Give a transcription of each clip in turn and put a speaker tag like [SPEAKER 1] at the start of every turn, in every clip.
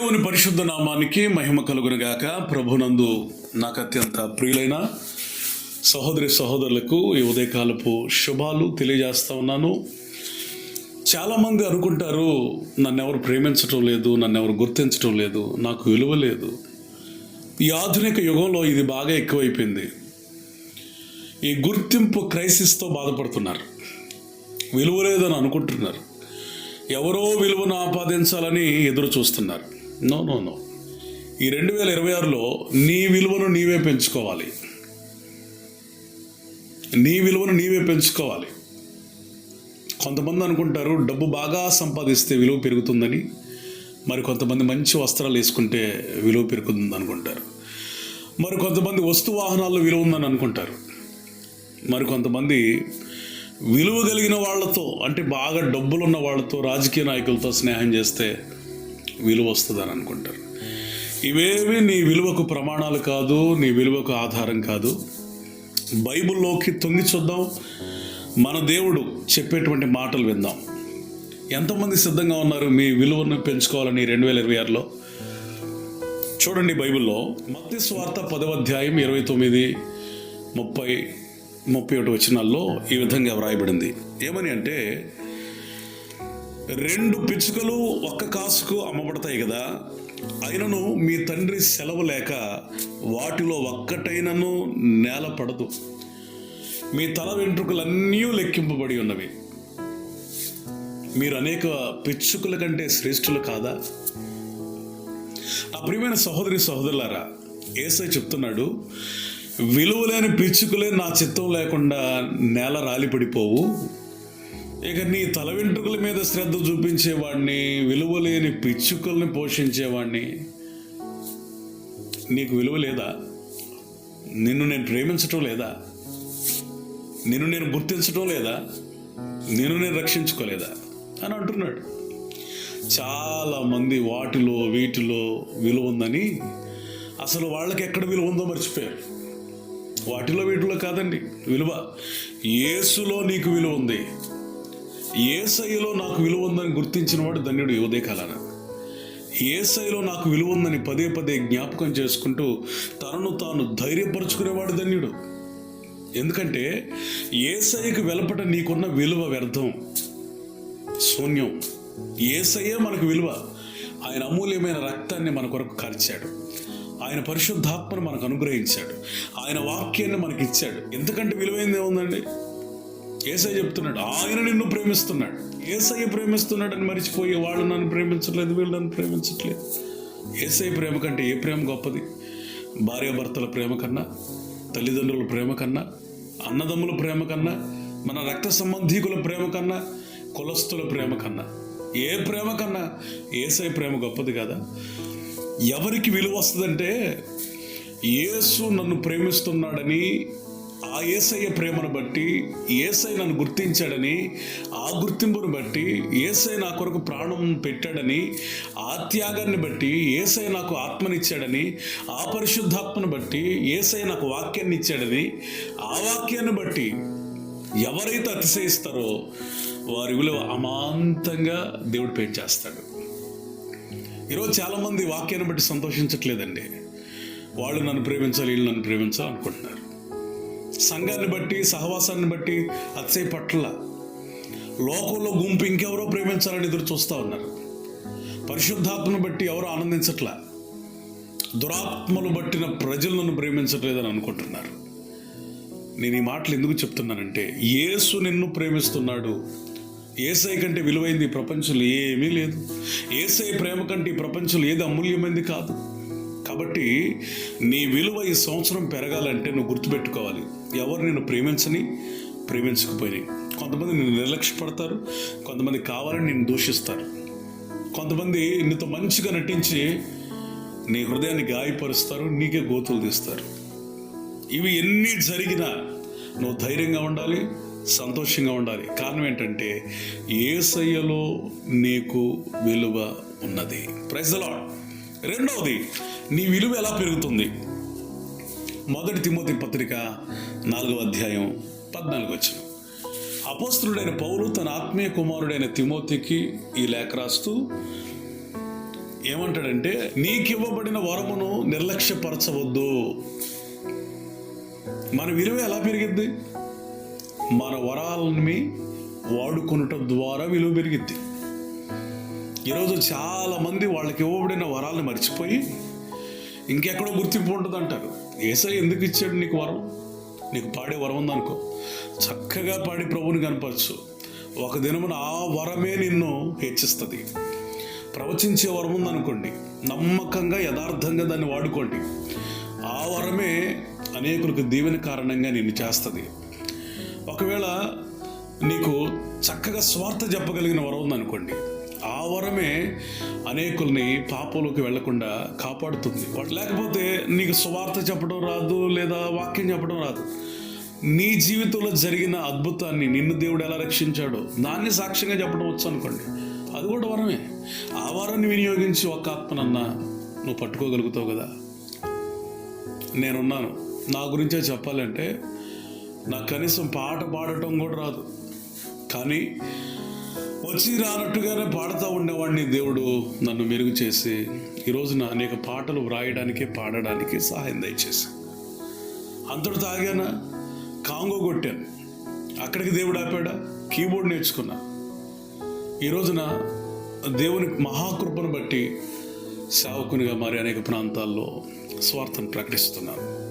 [SPEAKER 1] దేవుని పరిశుద్ధ నామానికి మహిమ కలుగునుగాక. ప్రభునందు నాకు అత్యంత ప్రియులైన సహోదరి సహోదరులకు ఈ ఉదయకాలపు శుభాలు తెలియజేస్తా ఉన్నాను. చాలామంది అనుకుంటారు నన్ను ఎవరు ప్రేమించటం లేదు నన్ను ఎవరు గుర్తించటం లేదు నాకు విలువ లేదు. ఈ ఆధునిక యుగంలో ఇది బాగా ఎక్కువైపోయింది. ఈ గుర్తింపు క్రైసిస్తో బాధపడుతున్నారు. విలువ లేదని అనుకుంటున్నారు. ఎవరో విలువను ఆపాదించాలని ఎదురు చూస్తున్నారు నో నో నో ఈ రెండు వేల ఇరవై ఆరులో నీ విలువను నీవే పెంచుకోవాలి. నీ విలువను నీవే పెంచుకోవాలి. కొంతమంది అనుకుంటారు డబ్బు బాగా సంపాదిస్తే విలువ పెరుగుతుందని మరి కొంతమంది మంచి వస్త్రాలు వేసుకుంటే విలువ పెరుగుతుంది అనుకుంటారు. మరి కొంతమంది వస్తు వాహనాల్లో విలువ ఉందని అనుకుంటారు. మరి కొంతమంది విలువ కలిగిన వాళ్ళతో అంటే బాగా డబ్బులు ఉన్న వాళ్ళతో రాజకీయ నాయకులతో స్నేహం చేస్తే విలువ వస్తుందని అనుకుంటారు. ఇవేవి నీ విలువకు ప్రమాణాలు కాదు నీ విలువకు ఆధారం కాదు. బైబిల్లోకి తొంగి చూద్దాం. మన దేవుడు చెప్పేటువంటి మాటలు విందాం. ఎంతమంది సిద్ధంగా ఉన్నారు మీ విలువను పెంచుకోవాలని రెండు వేల ఇరవై ఆరులో? చూడండి బైబిల్లో మత్తి స్వార్థ పదవ అధ్యాయం ఇరవై తొమ్మిది ముప్పై ముప్పై ఒకటి వచనాల్లో ఈ విధంగా వ్రాయబడింది. ఏమని అంటే రెండు పిచ్చుకలు ఒక్క కాసుకు అమ్మబడతాయి కదా. అయినను మీ తండ్రి సెలవు లేక వాటిలో ఒక్కటైనను నేల పడదు. మీ తల వెంట్రుకలన్నీ లెక్కింపబడి ఉన్నవి. మీరు అనేక పిచ్చుకల కంటే శ్రేష్ఠులు కాదా? ఆ ప్రియమైన సహోదరి సహోదరులారా ఏసై చెప్తున్నాడు విలువలేని పిచ్చుకలే నా చిత్తం లేకుండా నేల రాలిపడిపోవు. ఇక నీ తల వెంట్రుకల మీద శ్రద్ధ చూపించేవాడిని విలువలేని పిచ్చుకల్ని పోషించేవాడిని. నీకు విలువ లేదా? నిన్ను నేను ప్రేమించటం లేదా? నిన్ను నేను గుర్తించటం లేదా? నిన్ను నేను రక్షించుకోలేదా? అని అంటున్నాడు. చాలా మంది వాటిలో వీటిలో విలువ ఉందని అసలు వాళ్ళకి ఎక్కడ విలువ ఉందో మర్చిపోయారు. వాటిలో వీటిలో కాదండి విలువ. యేసులో నీకు విలువ ఉంది. ఏసైలో నాకు విలువ ఉందని గుర్తించిన వాడు ధన్యుడు ఈ ఉదయకాలాన. ఏసైలో నాకు విలువ ఉందని పదే పదే జ్ఞాపకం చేసుకుంటూ తనను తాను ధైర్యపరుచుకునేవాడు ధన్యుడు. ఎందుకంటే ఏసైకి వెలపట నీకున్న విలువ వ్యర్థం శూన్యం. ఏసయ్యే మనకు విలువ. ఆయన అమూల్యమైన రక్తాన్ని మన కొరకు కార్చాడు. ఆయన పరిశుద్ధాత్మను మనకు అనుగ్రహించాడు. ఆయన వాక్యాన్ని మనకి ఇచ్చాడు ఎందుకంటే విలువైంది ఏముందండి? ఏసై చెప్తున్నాడు ఆయన నిన్ను ప్రేమిస్తున్నాడు. ఏసయ్య ప్రేమిస్తున్నాడని మరిచిపోయి వాళ్ళు నన్ను ప్రేమించట్లేదు వీళ్ళు నన్ను ప్రేమించట్లేదు. ఏసై ప్రేమ కంటే ఏ ప్రేమ గొప్పది? భార్యాభర్తల ప్రేమ కన్నా తల్లిదండ్రుల ప్రేమ కన్నా అన్నదమ్ముల ప్రేమ కన్నా మన రక్త సంబంధీకుల ప్రేమ కన్నా కులస్తుల ప్రేమ కన్నా. ఏ ప్రేమ కన్నా ఏసై ప్రేమ గొప్పది కదా? ఎవరికి విలువ వస్తుందంటే యేసు నన్ను ప్రేమిస్తున్నాడని ఆ ఏసయ్య ప్రేమను బట్టి ఏసై నన్ను గుర్తించాడని ఆ గుర్తింపును బట్టి ఏసై నా కొరకు ప్రాణం పెట్టాడని ఆ త్యాగాన్ని బట్టి ఏసై నాకు ఆత్మనిచ్చాడని ఆ పరిశుద్ధాత్మను బట్టి ఏసై నాకు వాక్యాన్ని ఇచ్చాడని ఆ వాక్యాన్ని బట్టి ఎవరైతే అతిశయిస్తారో వారి విలువ అమాంతంగా దేవుడు పెంచేస్తాడు ఈరోజు చాలామంది వాక్యాన్ని బట్టి సంతోషించట్లేదండి. వాళ్ళు నన్ను ప్రేమించాలి వీళ్ళు నన్ను ప్రేమించాలి అనుకుంటున్నారు. సంఘాన్ని బట్టి సహవాసాన్ని బట్టి అతిశయ పట్ల లోకంలో గుంపు ఇంకెవరో ప్రేమించాలని ఎదురు చూస్తూ ఉన్నారు. పరిశుద్ధాత్మను బట్టి ఎవరో ఆనందించట్లా? దురాత్మలు బట్టిన ప్రజలు నన్ను ప్రేమించట్లేదని అనుకుంటున్నారు. నేను ఈ మాటలు ఎందుకు చెప్తున్నానంటే యేసు నిన్ను ప్రేమిస్తున్నాడు. ఏసై కంటే విలువైంది ప్రపంచంలో ఏమీ లేదు. ఏసై ప్రేమ కంటే ఈ ప్రపంచంలో ఏది అమూల్యమైంది కాదు. కాబట్టి నీ విలువ ఈ సంవత్సరం పెరగాలంటే నువ్వు గుర్తుపెట్టుకోవాలి. ఎవరు నిన్ను ప్రేమించని? ప్రేమించకపోయినాయి కొంతమంది నిన్ను నిర్లక్ష్యపడతారు. కొంతమంది కావాలని నిన్ను దూషిస్తారు. కొంతమంది నీతో మంచిగా నటించి నీ హృదయాన్ని గాయపరుస్తారు. నీకే గోతులు తీస్తారు. ఇవి ఎన్ని జరిగినా నువ్వు ధైర్యంగా ఉండాలి సంతోషంగా ఉండాలి. కారణం ఏంటంటే ఏసయ్యలో నీకు విలువ ఉన్నది. ప్రజలా రెండవది నీ విలువ ఎలా పెరుగుతుంది? మొదటి తిమోతి పత్రిక నాలుగవ అధ్యాయం పద్నాలుగు వచ్చిన. అపోస్తుడైన పౌలు తన ఆత్మీయ కుమారుడైన తిమోతికి ఈ లేఖ రాస్తూ ఏమంటాడంటే నీకివ్వబడిన వరమును నిర్లక్ష్యపరచవద్దు. మన విలువ ఎలా పెరిగిద్ది? మన వరాలని వాడుకునటం ద్వారా విలువ పెరిగిద్ది. ఈరోజు చాలా మంది వాళ్ళకి ఇవ్వబడిన వరాలను మర్చిపోయి ఇంకెక్కడో గుర్తింపు ఉండదు అంటారు ఏసై ఎందుకు ఇచ్చాడు నీకు వరం? నీకు పాడే వరం ఉందనుకో. చక్కగా పాడి ప్రభుని కనపరచు. ఒక దినమున ఆ వరమే నిన్ను హెచ్చిస్తుంది. ప్రవచించే వరం ఉందనుకోండి. నమ్మకంగా యథార్థంగా దాన్ని వాడుకోండి. ఆ వరమే అనేకులకు దీవెన కారణంగా నిన్ను చేస్తుంది. ఒకవేళ నీకు చక్కగా స్వార్థ చెప్పగలిగిన వరం ఉందనుకోండి. ఆ వరమే అనేకుల్ని పాపంలోకి వెళ్ళకుండా కాపాడుతుంది. లేకపోతే నీకు స్వార్థ చెప్పడం రాదు లేదా వాక్యం చెప్పడం రాదు. నీ జీవితంలో జరిగిన అద్భుతాన్ని నిన్ను దేవుడు ఎలా రక్షించాడో దాన్ని సాక్ష్యంగా చెప్పడం వచ్చు అనుకోండి. అది కూడా వరమే. ఆ వరాన్ని వినియోగించి ఒక ఆత్మనన్నా నువ్వు పట్టుకోగలుగుతావు కదా. నేనున్నాను. నా గురించే చెప్పాలంటే నాకు కనీసం పాట పాడటం కూడా రాదు. కానీ వచ్చి రానట్టుగానే పాడుతూ ఉండేవాడిని దేవుడు నన్ను మెరుగు చేసి. ఈ రోజున అనేక పాటలు వ్రాయడానికి పాడడానికి సహాయం దయచేసి. అంతటి తాగాన? కాంగో కొట్టాను అక్కడికి దేవుడు ఆపాడా? కీబోర్డ్ నేర్చుకున్నా. ఈ రోజున దేవుని మహాకృపను బట్టి సేవకునిగా మరి అనేక ప్రాంతాల్లో స్వార్థను ప్రకటిస్తున్నాను.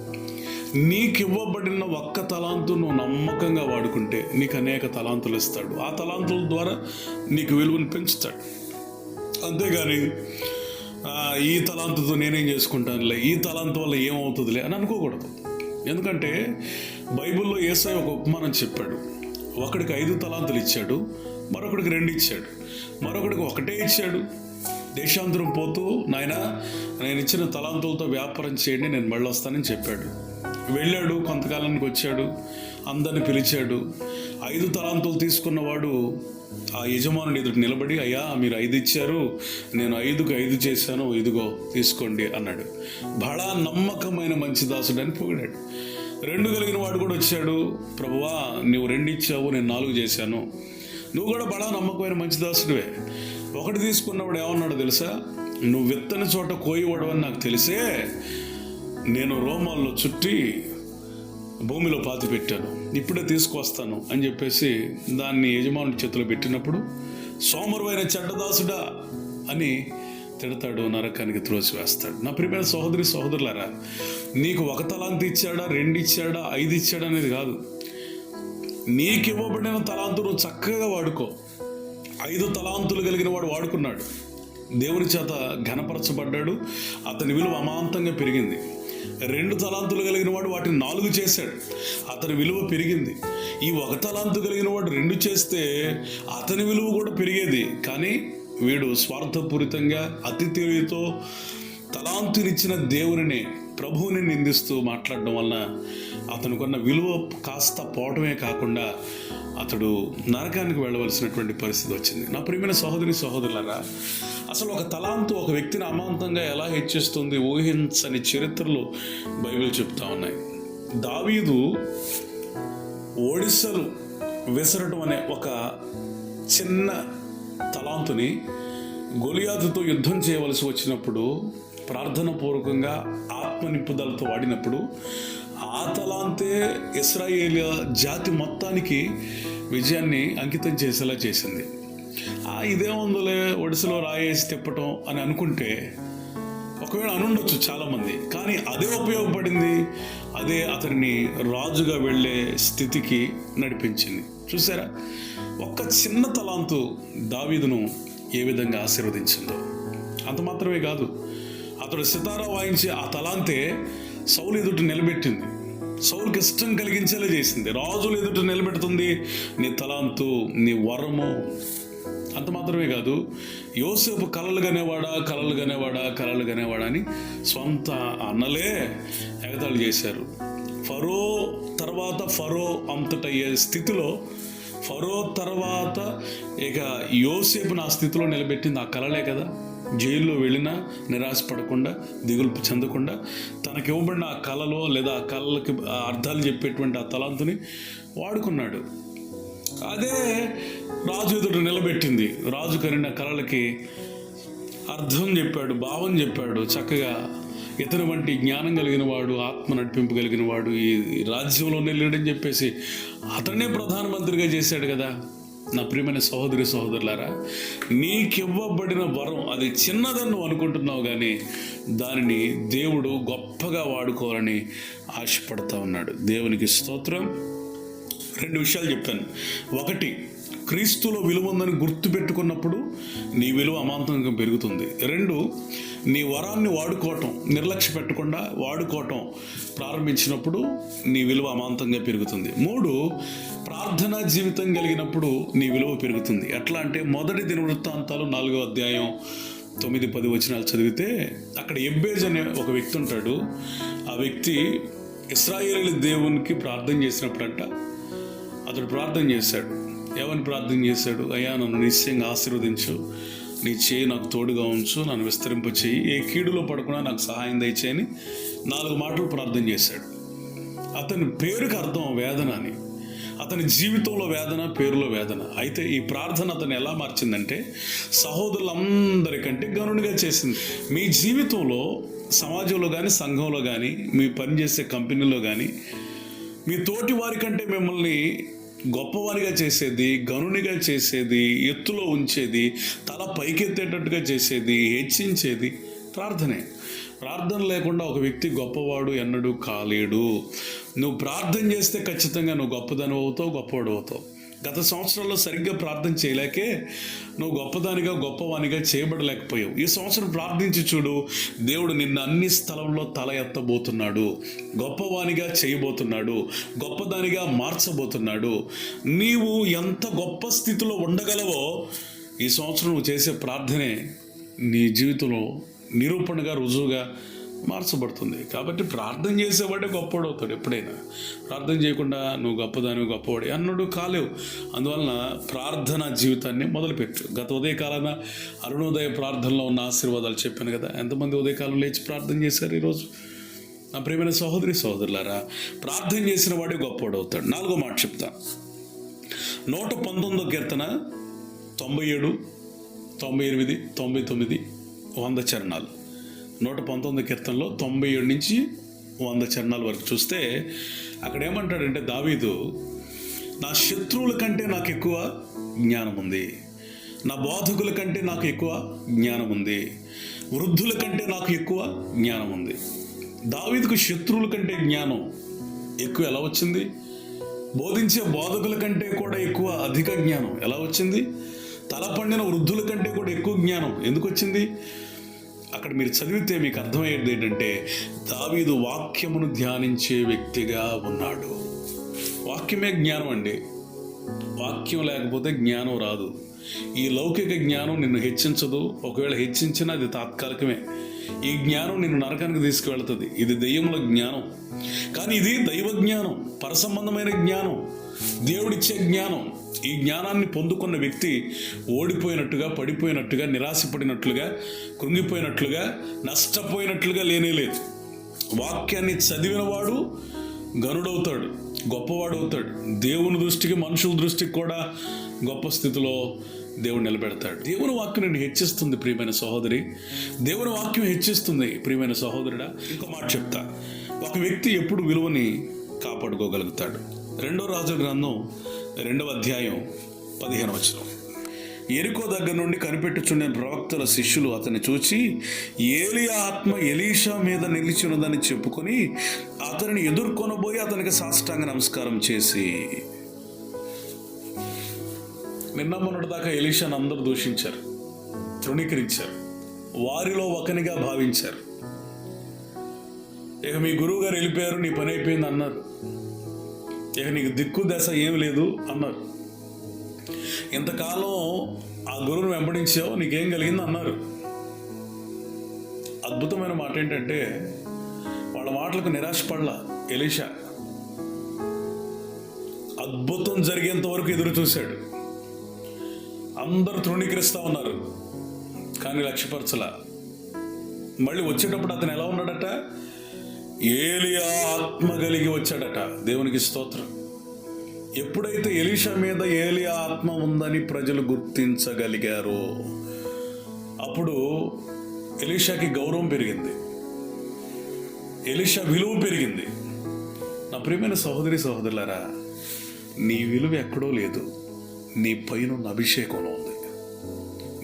[SPEAKER 1] నీకివ్వబడిన ఒక్క తలాంతు నువ్వు నమ్మకంగా వాడుకుంటే నీకు అనేక తలాంతులు ఇస్తాడు. ఆ తలాంతుల ద్వారా నీకు విలువను పెంచుతాడు. అంతేగాని ఈ తలాంతుతో నేనేం చేసుకుంటానులే ఈ తలాంతు వల్ల ఏమవుతుందిలే అని అనుకోకూడదు. ఎందుకంటే బైబిల్లో ఏసై ఒక ఉపమానం చెప్పాడు. ఒకడికి ఐదు తలాంతులు ఇచ్చాడు మరొకడికి రెండు ఇచ్చాడు మరొకడికి ఒకటే ఇచ్చాడు. దేశాంతరం పోతూ నాయన నేను ఇచ్చిన తలాంతులతో వ్యాపారం చేయండి నేను మళ్ళీ వస్తానని చెప్పాడు. వెళ్ళాడు కొంతకాలానికి వచ్చాడు అందరిని పిలిచాడు. ఐదు తలాంతులు తీసుకున్నవాడు ఆ యజమానుడు ఎదుటి నిలబడి అయ్యా మీరు ఐదు ఇచ్చారు నేను ఐదుకు ఐదు చేశాను ఇదిగో తీసుకోండి అన్నాడు. బడా నమ్మకమైన మంచి దాసుడు అని పొగిడాడు. రెండు కలిగిన వాడు కూడా వచ్చాడు. ప్రభువా నువ్వు రెండు ఇచ్చావు నేను నాలుగు చేశాను. నువ్వు కూడా బడా నమ్మకమైన మంచి దాసుడివే. ఒకటి తీసుకున్నవాడు ఏమన్నాడు తెలుసా? నువ్వు విత్తని చోట కోయివాడు అని నాకు తెలిసే నేను రోమాల్లో చుట్టి భూమిలో పాతి పెట్టాను. ఇప్పుడే తీసుకొస్తాను అని చెప్పేసి దాన్ని యజమానుడి చేతిలో పెట్టినప్పుడు సోమరువైన చెడ్డదాసుడా అని తిడతాడు నరకానికి త్రోసివేస్తాడు. నా ప్రియమైన సహోదరి సహోదరులారా నీకు ఒక తలాంతి ఇచ్చాడా రెండు ఇచ్చాడా ఐదు ఇచ్చాడా అనేది కాదు. నీకు ఇవ్వబడిన తలాంతు నువ్వు చక్కగా వాడుకో. ఐదు తలాంతులు కలిగిన వాడు వాడుకున్నాడు. దేవుని చేత ఘనపరచబడ్డాడు. అతని విలువ అమాంతంగా పెరిగింది. రెండు తలాంతులు కలిగిన వాడు వాటిని నాలుగు చేశాడు. అతని విలువ పెరిగింది. ఈ ఒక తలాంతు కలిగిన వాడు రెండు చేస్తే అతని విలువ కూడా పెరిగేది. కానీ వీడు స్వార్థపూరితంగా అతి తెలివితో తలాంతునిచ్చిన దేవునిని ప్రభువుని నిందిస్తూ మాట్లాడడం వలన అతనుకున్న విలువ కాస్త పోవటమే కాకుండా అతడు నరకానికి వెళ్ళవలసినటువంటి పరిస్థితి వచ్చింది. నా ప్రియమైన సహోదరి సహోదరులరా అసలు ఒక తలాంతు ఒక వ్యక్తిని అమాంతంగా ఎలా హెచ్చిస్తుంది ఊహించని చరిత్రలు బైబిల్ చెప్తా ఉన్నాయి. దావీదు ఒడిస్సలు విసరటం అనే ఒక చిన్న తలాంతుని గొలియాతుతో యుద్ధం చేయవలసి వచ్చినప్పుడు ప్రార్థన పూర్వకంగా ఆత్మ నింపుదలతో వాడినప్పుడు ఆ తలాంతే ఇస్రాయేల్ జాతి మొత్తానికి విజయాన్ని అంకితం చేసేలా చేసింది. ఆ ఇదేముందలే ఒడిసలో రాయేసి తిప్పటం అని అనుకుంటే ఒకవేళ అనుండొచ్చు చాలామంది కానీ అదే ఉపయోగపడింది అదే అతన్ని రాజుగా వెళ్ళే స్థితికి నడిపించింది. చూసారా? ఒక్క చిన్న తలాంతు దావీదును ఏ విధంగా ఆశీర్వదించిందో? అంత మాత్రమే కాదు అతడు సితారా వాయించి ఆ తలాంతే సౌలు ఎదుట నిలబెట్టింది. సౌలుకి ఇష్టం కలిగించేలా చేసింది. రాజులు ఎదుట నిలబెడుతుంది. నీ తలాంతు నీ వరము. అంత మాత్రమే కాదు యోసేపు కలలు గనేవాడా కలలు గనేవాడా కలలు కనేవాడా అని సొంత అన్నలే ఎగతాళి చేశారు. ఫరో తర్వాత ఫరో అంతటయ్యే స్థితిలో ఫరో తర్వాత ఇక యోసేపు నా స్థితిలో నిలబెట్టింది ఆ కలలే కదా. జైల్లో వెళ్ళినా నిరాశపడకుండా దిగులు చెందకుండా తనకి ఇవ్వబడిన ఆ కళలో లేదా ఆ కళలకి ఆ అర్థాలు చెప్పేటువంటి ఆ తలాంతుని వాడుకున్నాడు. అదే రాజు ఎదుడు నిలబెట్టింది. రాజు కరిన కళలకి అర్థం చెప్పాడు భావం చెప్పాడు. చక్కగా ఇతని వంటి జ్ఞానం కలిగిన వాడు ఆత్మ నడిపింపు కలిగిన వాడు ఈ ఈ రాజ్యంలోనే లేడని చెప్పేసి అతనే ప్రధానమంత్రిగా చేశాడు కదా. నా ప్రియమైన సహోదరి సహోదరులారా నీకివ్వబడిన వరం అది చిన్నదని నువ్వు అనుకుంటున్నావు కానీ దానిని దేవుడు గొప్పగా వాడుకోవాలని ఆశపడతా ఉన్నాడు. దేవునికి స్తోత్రం. రెండు విషయాలు చెప్పాను ఒకటి క్రీస్తులో విలువ ఉందని గుర్తుపెట్టుకున్నప్పుడు నీ విలువ అమాంతంగా పెరుగుతుంది. రెండు నీ వరాన్ని వాడుకోవటం నిర్లక్ష్య పెట్టకుండా వాడుకోవటం ప్రారంభించినప్పుడు నీ విలువ అమాంతంగా పెరుగుతుంది. మూడు ప్రార్థనా జీవితం కలిగినప్పుడు నీ విలువ పెరుగుతుంది. ఎట్లా అంటే మొదటి దినవృత్తాంతాలు నాలుగో అధ్యాయం తొమ్మిది పది వచనాలు చదివితే అక్కడ ఎబ్బేజ్ అనే ఒక వ్యక్తి ఉంటాడు. ఆ వ్యక్తి ఇస్రాయేలీ దేవునికి ప్రార్థన చేసినప్పుడంట. అతడు ప్రార్థన చేశాడు. దేవుని ప్రార్థన చేశాడు. అయ్యా నన్ను నిశ్చయంగా ఆశీర్వదించు. నీ చేయి నాకు తోడుగా ఉంచు. నన్ను విస్తరింప చేయి. ఏ కీడులో పడకుండా నాకు సహాయం దయచేయని నాలుగు మాటలు ప్రార్థన చేశాడు. అతని పేరుకి అర్థం వేదన అని. అతని జీవితంలో వేదన పేరులో వేదన. అయితే ఈ ప్రార్థన అతను ఎలా మార్చిందంటే సహోదరులందరికంటే గనుడిగా చేసింది. మీ జీవితంలో సమాజంలో కానీ సంఘంలో కానీ మీ పనిచేసే కంపెనీలో కానీ మీ తోటి వారి కంటే మిమ్మల్ని గొప్పవారిగా చేసేది గనునిగా చేసేది ఎత్తులో ఉంచేది తల పైకెత్తేటట్టుగా చేసేది హెచ్చించేది ప్రార్థనే. ప్రార్థన లేకుండా ఒక వ్యక్తి గొప్పవాడు ఎన్నడూ కాలేడు. నువ్వు ప్రార్థన చేస్తే ఖచ్చితంగా నువ్వు గొప్పదనం అవుతావు గొప్పవాడు అవుతావు. గత సంవత్సరంలో సరిగ్గా ప్రార్థన చేయలేకే నువ్వు గొప్పదానిగా గొప్పవానిగా చేయబడలేకపోయావు. ఈ సంవత్సరం ప్రార్థించి చూడు దేవుడు నిన్న అన్ని స్థలంలో తల ఎత్తబోతున్నాడు. గొప్పవానిగా చేయబోతున్నాడు గొప్పదానిగా మార్చబోతున్నాడు. నీవు ఎంత గొప్ప స్థితిలో ఉండగలవో ఈ సంవత్సరం నువ్వు చేసే ప్రార్థనే నీ జీవితంలో నిరూపణగా రుజువుగా మార్చబడుతుంది. కాబట్టి ప్రార్థన చేసేవాడే గొప్పవాడు అవుతాడు ఎప్పుడైనా. ప్రార్థన చేయకుండా నువ్వు గొప్పదాని గొప్పవాడి అన్నడు కాలేవు. అందువలన ప్రార్థన జీవితాన్ని మొదలుపెట్టు. గత ఉదయకాలాన అరుణోదయ ప్రార్థనలో ఉన్న ఆశీర్వాదాలు చెప్పాను కదా. ఎంతమంది ఉదయకాలం లేచి ప్రార్థన చేశారు ఈరోజు? నా ప్రేమైన సహోదరి సహోదరులారా ప్రార్థన చేసిన వాడే గొప్పవాడు అవుతాడు. నాలుగో మాట చెప్తా. నూట పంతొమ్మిదో కీర్తన తొంభై ఏడు తొంభై ఎనిమిది తొంభై తొమ్మిది వంద చరణాలు. నూట పంతొమ్మిది కీర్తనలో తొంభై ఏడు నుంచి వంద చరణాల వరకు చూస్తే అక్కడ ఏమంటాడంటే దావీదు నా శత్రువుల కంటే నాకు ఎక్కువ జ్ఞానం ఉంది నా బోధకుల కంటే నాకు ఎక్కువ జ్ఞానం ఉంది వృద్ధుల కంటే నాకు ఎక్కువ జ్ఞానం ఉంది దావీదుకు శత్రువుల కంటే జ్ఞానం ఎక్కువ ఎలా వచ్చింది? బోధించే బోధకుల కంటే కూడా ఎక్కువ అధిక జ్ఞానం ఎలా వచ్చింది? తల పండిన వృద్ధుల కంటే కూడా ఎక్కువ జ్ఞానం ఎందుకు వచ్చింది? అక్కడ మీరు చదివితే మీకు అర్థమయ్యేది ఏంటంటే దావీదు వాక్యమును ధ్యానించే వ్యక్తిగా ఉన్నాడు. వాక్యమే జ్ఞానం అండి. వాక్యం లేకపోతే జ్ఞానం రాదు. ఈ లౌకిక జ్ఞానం నిన్ను హెచ్చించదు. ఒకవేళ హెచ్చించినా అది తాత్కాలికమే. ఈ జ్ఞానం నిన్ను నరకానికి తీసుకువెళ్తుంది. ఇది దెయ్యముల జ్ఞానం. కానీ ఇది దైవ జ్ఞానం పరసంబంధమైన జ్ఞానం దేవుడిచ్చే జ్ఞానం. ఈ జ్ఞానాన్ని పొందుకున్న వ్యక్తి ఓడిపోయినట్టుగా పడిపోయినట్టుగా నిరాశపడినట్లుగా కృంగిపోయినట్లుగా నష్టపోయినట్లుగా లేనేలేదు వాక్యాన్ని చదివినవాడు గనుడవుతాడు గొప్పవాడు అవుతాడు దేవుని దృష్టికి మనుషుల దృష్టికి కూడా గొప్ప స్థితిలో దేవుడు నిలబెడతాడు. దేవుని వాక్యం నేను హెచ్చిస్తుంది ప్రియమైన సహోదరి. దేవుని వాక్యం హెచ్చిస్తుంది ప్రియమైన సహోదరుడా. ఇంకో మాట చెప్తా. ఒక వ్యక్తి ఎప్పుడు విలువని కాపాడుకోగలుగుతాడు. రెండో రాజు గ్రంథం రెండవ అధ్యాయం పదిహేను వచనం. ఎరుకో దగ్గర నుండి కనిపెట్టుచుండే ప్రవక్తల శిష్యులు అతన్ని చూచి ఏలియా ఆత్మ ఎలీషా మీద నిలిచినదని చెప్పుకొని అతనిని ఎదుర్కొనబోయి అతనికి సాష్టాంగ నమస్కారం చేసి నిన్న మొన్నటి దాకా ఎలీషాను అందరూ దూషించారు తృణీకరించారు వారిలో ఒకనిగా భావించారు. ఇక మీ గురువు గారు వెళ్ళిపోయారు నీ పని అయిపోయింది అన్నారు. ఇక నీకు దిక్కు దశ ఏం లేదు అన్నారు. ఇంతకాలం ఆ గురువుని వెంబడించావు నీకేం కలిగింది అన్నారు. అద్భుతమైన మాట ఏంటంటే వాళ్ళ మాటలకు నిరాశపడలా ఎలీషా. అద్భుతం జరిగేంత వరకు ఎదురు చూశాడు. అందరూ తృణీకరిస్తూ ఉన్నారు. కానీ లక్ష్యపరచలా. మళ్ళీ వచ్చేటప్పుడు అతను ఎలా ఉన్నాడట? ఏలియా ఆత్మ కలిగి వచ్చాడట. దేవునికి స్తోత్రం. ఎప్పుడైతే ఎలీషా మీద ఏలియా ఆత్మ ఉందని ప్రజలు గుర్తించగలిగారో అప్పుడు ఎలీషాకి గౌరవం పెరిగింది. ఎలీషా విలువ పెరిగింది. నా ప్రియమైన సహోదరి సహోదరులారా నీ విలువ ఎక్కడో లేదు. నీ పైన ఉన్న అభిషేకంలో.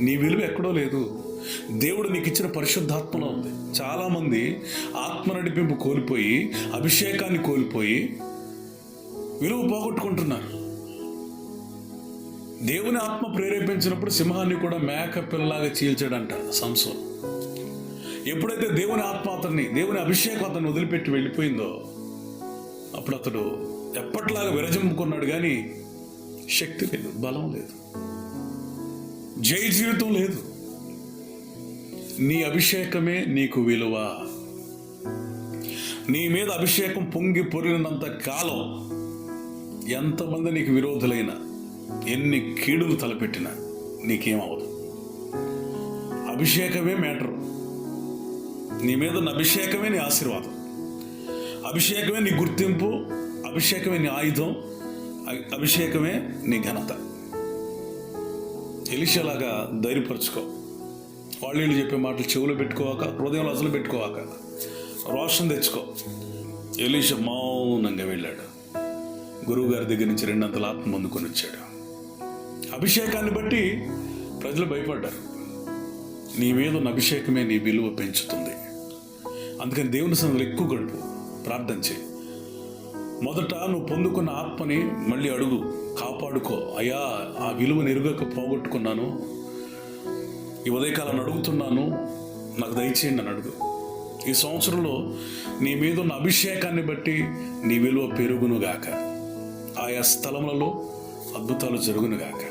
[SPEAKER 1] నీ విలువ ఎక్కడో లేదు. దేవుడు నీకు ఇచ్చిన పరిశుద్ధాత్మలో ఉంది. చాలామంది ఆత్మ నడిపింపు కోల్పోయి అభిషేకాన్ని కోల్పోయి విలువ పోగొట్టుకుంటున్నారు. దేవుని ఆత్మ ప్రేరేపించినప్పుడు సింహాన్ని కూడా మేక పిల్లలాగా చీల్చాడంట సంసం ఎప్పుడైతే దేవుని ఆత్మ అతన్ని దేవుని అభిషేకం అతన్ని వదిలిపెట్టి వెళ్ళిపోయిందో అప్పుడు అతడు ఎప్పట్లాగా విరజింపుకున్నాడు కానీ శక్తి లేదు బలం లేదు. జై జీవితం లేదు. నీ అభిషేకమే నీకు విలువ. నీ మీద అభిషేకం పొంగి పొరినంత కాలం ఎంతమంది నీకు విరోధులైన ఎన్ని కీడులు తలపెట్టినా నీకేమవదు అభిషేకమే మ్యాటర్. నీ మీద ఉన్న అభిషేకమే నీ ఆశీర్వాదం. అభిషేకమే నీ గుర్తింపు అభిషేకమే నీ ఆయుధం అభిషేకమే నీ ఘనత. ఎలిషలాగా ధైర్యపరచుకో. వాళ్ళు వీళ్ళు చెప్పే మాటలు చెవులు పెట్టుకోవాక హృదయంలో అసలు పెట్టుకోవాక రోషన్ తెచ్చుకో. ఎలీష మౌనంగా వెళ్ళాడు. గురువుగారి దగ్గర నుంచి రెండంతల ఆత్మ అందుకొని వచ్చాడు అభిషేకాన్ని బట్టి ప్రజలు భయపడ్డారు. నీ మీద ఉన్న అభిషేకమే నీ విలువ పెంచుతుంది. అందుకని దేవుని సన్నిధిలో ఎక్కువ గడుపు. ప్రార్థన చేయి. మొదట నువ్వు పొందుకున్న ఆత్మని మళ్ళీ అడుగు. కాపాడుకో. అయ్యా ఆ విలువను ఎరుగక పోగొట్టుకున్నాను. ఈ ఉదయకాలను అడుగుతున్నాను. నాకు దయచేయండి అని అడుగు. ఈ సంవత్సరంలో నీ మీద ఉన్న అభిషేకాన్ని బట్టి నీ విలువ పెరుగునుగాక ఆయా స్థలములలో అద్భుతాలు జరుగునుగాక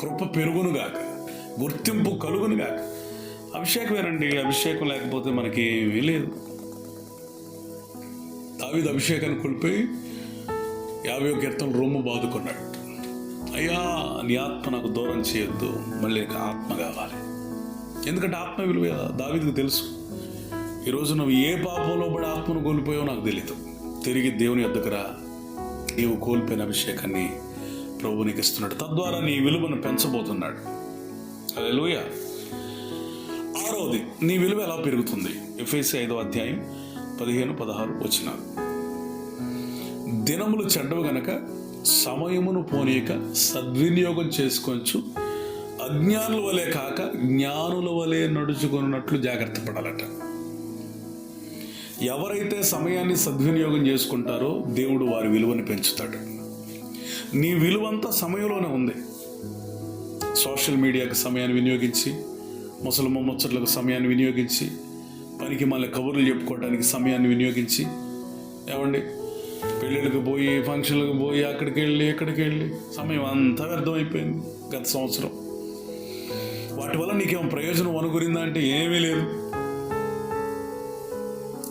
[SPEAKER 1] కృప పెరుగునుగాక గుర్తింపు కలుగునుగాక అభిషేకమేనండి. అభిషేకం లేకపోతే మనకి ఏమీ లేదు. దావిద అభిషేకాన్ని కోల్పోయి యాభై కీర్తన రొమ్ము బాదుకున్నాడు. అయ్యా నీ ఆత్మ నాకు దూరం చేయొద్దు మళ్ళీ నీకు ఆత్మ కావాలి. ఎందుకంటే ఆత్మ విలువ దావిదికి తెలుసు. ఈరోజు నువ్వు ఏ పాపంలో పడి ఆత్మను కోల్పోయావో నాకు తెలియదు తిరిగి దేవుని ఎద్దుకురా నీవు కోల్పోయిన అభిషేకాన్ని ప్రభు నీకు ఇస్తున్నాడు. తద్వారా నీ విలువను పెంచబోతున్నాడు. అదే ఆరోది నీ విలువ ఎలా పెరుగుతుంది? ఎఫ్ఐసి ఐదో అధ్యాయం పదిహేను పదహారు వచ్చినారు దినములు చెడ్డవు గనక సమయమును పోనీయక సద్వినియోగం చేసుకోవచ్చు. అజ్ఞానుల వలె కాక జ్ఞానుల వలె నడుచుకున్నట్లు జాగ్రత్త పడాలట. ఎవరైతే సమయాన్ని సద్వినియోగం చేసుకుంటారో దేవుడు వారి విలువను పెంచుతాడు. నీ విలువంతా సమయంలోనే ఉంది. సోషల్ మీడియాకు సమయాన్ని వినియోగించి ముసలమ్మ ముచ్చట్లకు సమయాన్ని వినియోగించి పనికి మళ్ళీ కబుర్లు చెప్పుకోవడానికి సమయాన్ని వినియోగించి ఏమండి పెళ్ళిళ్ళకి పోయి ఫంక్షన్లకు పోయి అక్కడికి వెళ్ళి ఇక్కడికి వెళ్ళి సమయం అంతా వ్యర్థమైపోయింది గత సంవత్సరం. వాటి వల్ల నీకేం ప్రయోజనం అనుగురిందా అంటే ఏమీ లేదు.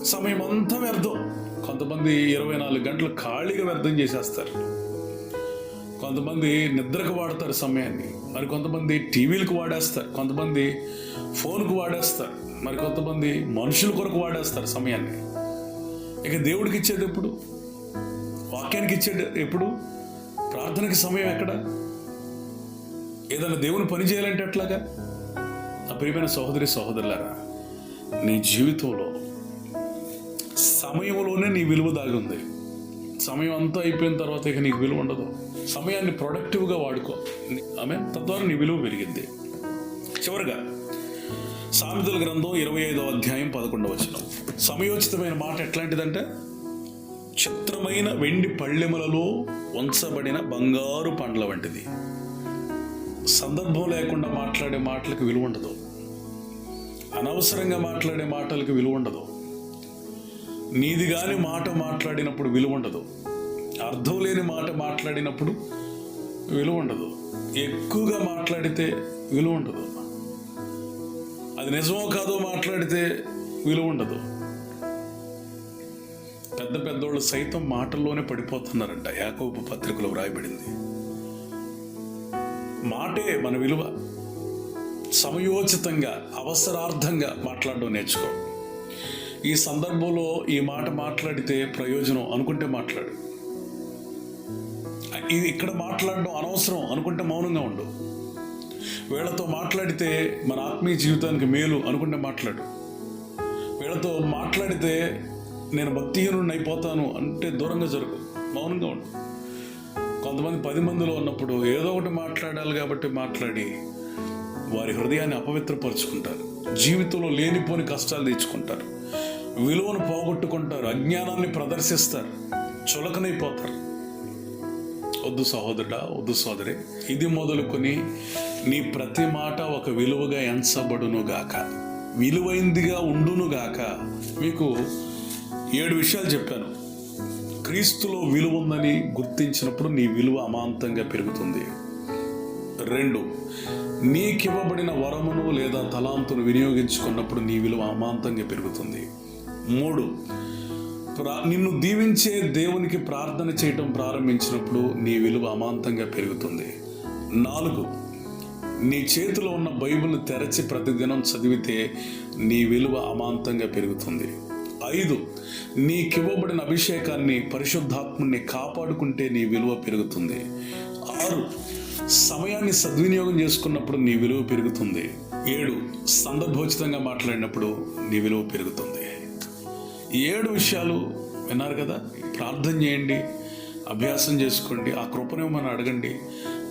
[SPEAKER 1] సమయం అంతా వ్యర్థం. కొంతమంది ఇరవై నాలుగు గంటలు ఖాళీగా వ్యర్థం చేసేస్తారు. కొంతమంది నిద్రకు వాడతారు సమయాన్ని. మరి కొంతమంది టీవీలకు వాడేస్తారు. కొంతమంది ఫోన్కు వాడేస్తారు. మరి కొంతమంది మనుషుల కొరకు వాడేస్తారు సమయాన్ని. ఇక దేవుడికి ఇచ్చేది ఎప్పుడు? వాక్యానికి ఇచ్చేది ఎప్పుడు? ప్రార్థనకి సమయం ఎక్కడ? ఏదైనా దేవుని పని చేయాలంటే ఎట్లాగా? నా ప్రియమైన సహోదరి సహోదరులారా నీ జీవితంలో సమయంలోనే నీ విలువ దాగి ఉంది సమయం అంతా అయిపోయిన తర్వాత ఇక నీకు విలువ ఉండదు. సమయాన్ని ప్రొడక్టివ్గా వాడుకో. ఆమె తద్వారా నీ విలువ పెరిగింది చివరిగా సామెతల గ్రంథం ఇరవై ఐదో అధ్యాయం పదకొండవ వచనం. సమయోచితమైన మాట ఎట్లాంటిదంటే? చిత్రమైన వెండి పళ్ళెములలో ఉంచబడిన బంగారు పండ్ల వంటిది. సందర్భం లేకుండా మాట్లాడే మాటలకు విలువ ఉండదు. అనవసరంగా మాట్లాడే మాటలకు విలువ ఉండదు. నీది కాని మాట మాట్లాడినప్పుడు విలువ ఉండదు. అర్థం లేని మాట మాట్లాడినప్పుడు విలువ ఉండదు. ఎక్కువగా మాట్లాడితే విలువ ఉండదు. అది నిజమో కాదో మాట్లాడితే విలువ ఉండదు పెద్ద పెద్దోళ్ళు సైతం మాటల్లోనే పడిపోతున్నారంట. యాకోబు పత్రికలో వ్రాయబడింది. మాటే మన విలువ. సమయోచితంగా అవసరార్థంగా మాట్లాడడం నేర్చుకో. ఈ సందర్భంలో ఈ మాట మాట్లాడితే ప్రయోజనం అనుకుంటే మాట్లాడు. ఇది ఇక్కడ మాట్లాడడం అనవసరం అనుకుంటే మౌనంగా ఉండు. వీళ్ళతో మాట్లాడితే మన ఆత్మీయ జీవితానికి మేలు అనుకుంటే మాట్లాడు. వీళ్ళతో మాట్లాడితే నేను భక్తిహీనుడిని అయిపోతాను అంటే దూరంగా జరుగు మౌనంగా ఉండు. కొంతమంది పది మందిలో ఉన్నప్పుడు ఏదో ఒకటి మాట్లాడాలి కాబట్టి మాట్లాడి వారి హృదయాన్ని అపవిత్రపరుచుకుంటారు. జీవితంలో లేనిపోని కష్టాలు తెచ్చుకుంటారు విలువను పోగొట్టుకుంటారు. అజ్ఞానాన్ని ప్రదర్శిస్తారు. చులకనైపోతారు. వద్దు సహోదరుడా వద్దు సోదరి ఇది మొదలుకొని నీ ప్రతి మాట ఒక విలువగా ఎంచబడును గాక విలువైందిగా ఉండును గాక మీకు ఏడు విషయాలు చెప్పాను. క్రీస్తులో విలువ ఉందని గుర్తించినప్పుడు నీ విలువ అమాంతంగా పెరుగుతుంది. రెండు నీకివ్వబడిన వరమును లేదా తలాంతును వినియోగించుకున్నప్పుడు నీ విలువ అమాంతంగా పెరుగుతుంది. మూడు ప్రా- నిన్ను దీవించే దేవునికి ప్రార్థన చేయటం ప్రారంభించినప్పుడు నీ విలువ అమాంతంగా పెరుగుతుంది. నాలుగు నీ చేతిలో ఉన్న బైబిల్ని తెరచి ప్రతిదినం చదివితే నీ విలువ అమాంతంగా పెరుగుతుంది. ఐదు నీకివ్వబడిన అభిషేకాన్ని పరిశుద్ధాత్ముని కాపాడుకుంటే నీ విలువ పెరుగుతుంది. ఆరు సమయాన్ని సద్వినియోగం చేసుకున్నప్పుడు నీ విలువ పెరుగుతుంది. ఏడు సందర్భోచితంగా మాట్లాడినప్పుడు నీ విలువ పెరుగుతుంది. ఈ ఏడు విషయాలు విన్నారు కదా? ప్రార్థన చేయండి అభ్యాసం చేసుకోండి ఆ కృపను మనం అడగండి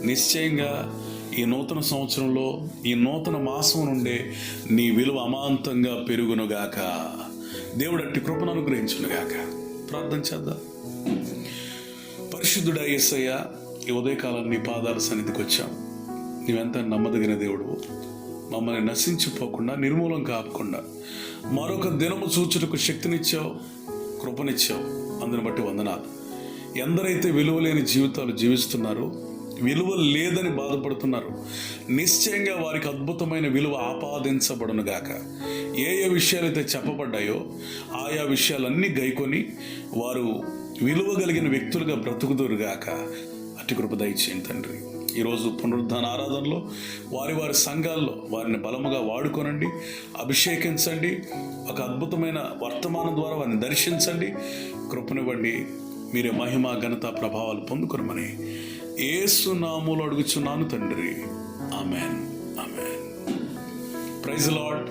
[SPEAKER 1] నిశ్చయంగా ఈ నూతన సంవత్సరంలో ఈ నూతన మాసం నుండే నీ విలువ అమాంతంగా పెరుగునుగాక. దేవుడు అట్టి కృపను అనుగ్రహించునుగాక. ప్రార్థన చేద్దాం. పరిశుద్ధుడా ఎస్సయ్య ఈ ఉదయకాలం నీ పాదాల సన్నిధికి వచ్చాం. నీవెంత నమ్మదగిన దేవుడు. మమ్మల్ని నశించిపోకుండా నిర్మూలం కాకుండా మరొక దినము సూచనకు శక్తినిచ్చావు కృపనిచ్చావు. అందుని బట్టి వందనాలు. ఎందరైతే విలువలేని జీవితాలు జీవిస్తున్నారో విలువ లేదని బాధపడుతున్నారు. నిశ్చయంగా వారికి అద్భుతమైన విలువ ఆపాదించబడును గాక. ఏ ఏ విషయాలైతే చెప్పబడ్డాయో ఆయా విషయాలన్నీ గైకొని వారు విలువ కలిగిన వ్యక్తులుగా బ్రతుకుదురుగాక అతి కృప దయచేయండి తండ్రి. ఈరోజు పునరుద్ధాన ఆరాధనలో వారి వారి సంఘాల్లో వారిని బలముగా వాడుకోనండి అభిషేకించండి ఒక అద్భుతమైన వర్తమానం ద్వారా వారిని దర్శించండి. కృపనివ్వండి. మీరే మహిమ ఘనత ప్రభావాలు పొందుకునమని ఏసు నామూలు అడుగుచున్నాను తండ్రి. ఆమెన్. ఆమెన్. Praise lord